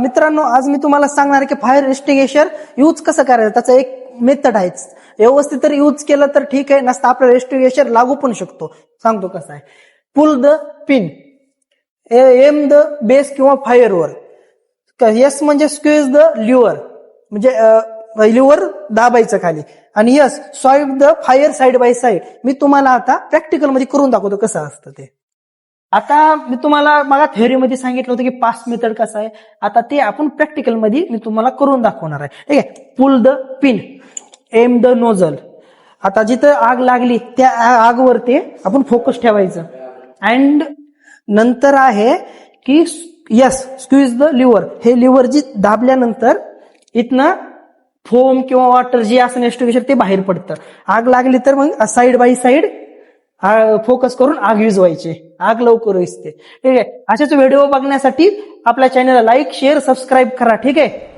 मित्रांनो आज मी तुम्हाला सांगणार आहे की फायर एक्सटिंग्विशर यूज कसं करायचं? त्याचं एक मेथड आहे. व्यवस्थित तर यूज केलं तर ठीक आहे नसतं आपल्याला एक्सटिंग्विशर लागू पण शकतो. सांगतो कसं आहे. Pull the pin aim the base किंवा फायरवर यस म्हणजे स्क्वेज द ल्युअर म्हणजे लिव्हर दाबायचं खाली. आणि S swipe the fire side by side मी तुम्हाला आता प्रॅक्टिकलमध्ये करून दाखवतो कसं असतं ते. आता मी तुम्हाला मला थेअरीमध्ये सांगितलं होतं की पास मेथड कसा आहे. आता ते आपण प्रॅक्टिकलमध्ये मी तुम्हाला करून दाखवणार आहे. ठीक आहे? Pull the pin aim the nozzle आता जिथं आग लागली त्या आगवर आगवरती आपण फोकस ठेवायचं. अँड नंतर आहे की यस स्क्वीज द लिव्हर हे लिव्हर जी दाबल्यानंतर इथनं फोम किंवा वॉटर जे असं नेस्टिगेशन ते बाहेर पडतं. आग लागली तर मग साईड बाय साईड फोकस करून आग विजवायचे आग लवकर विजते ठीक आहे? अशाच व्हिडिओ बघण्यासाठी आपल्या चॅनलला लाईक शेअर सबस्क्राईब करा. ठीक आहे?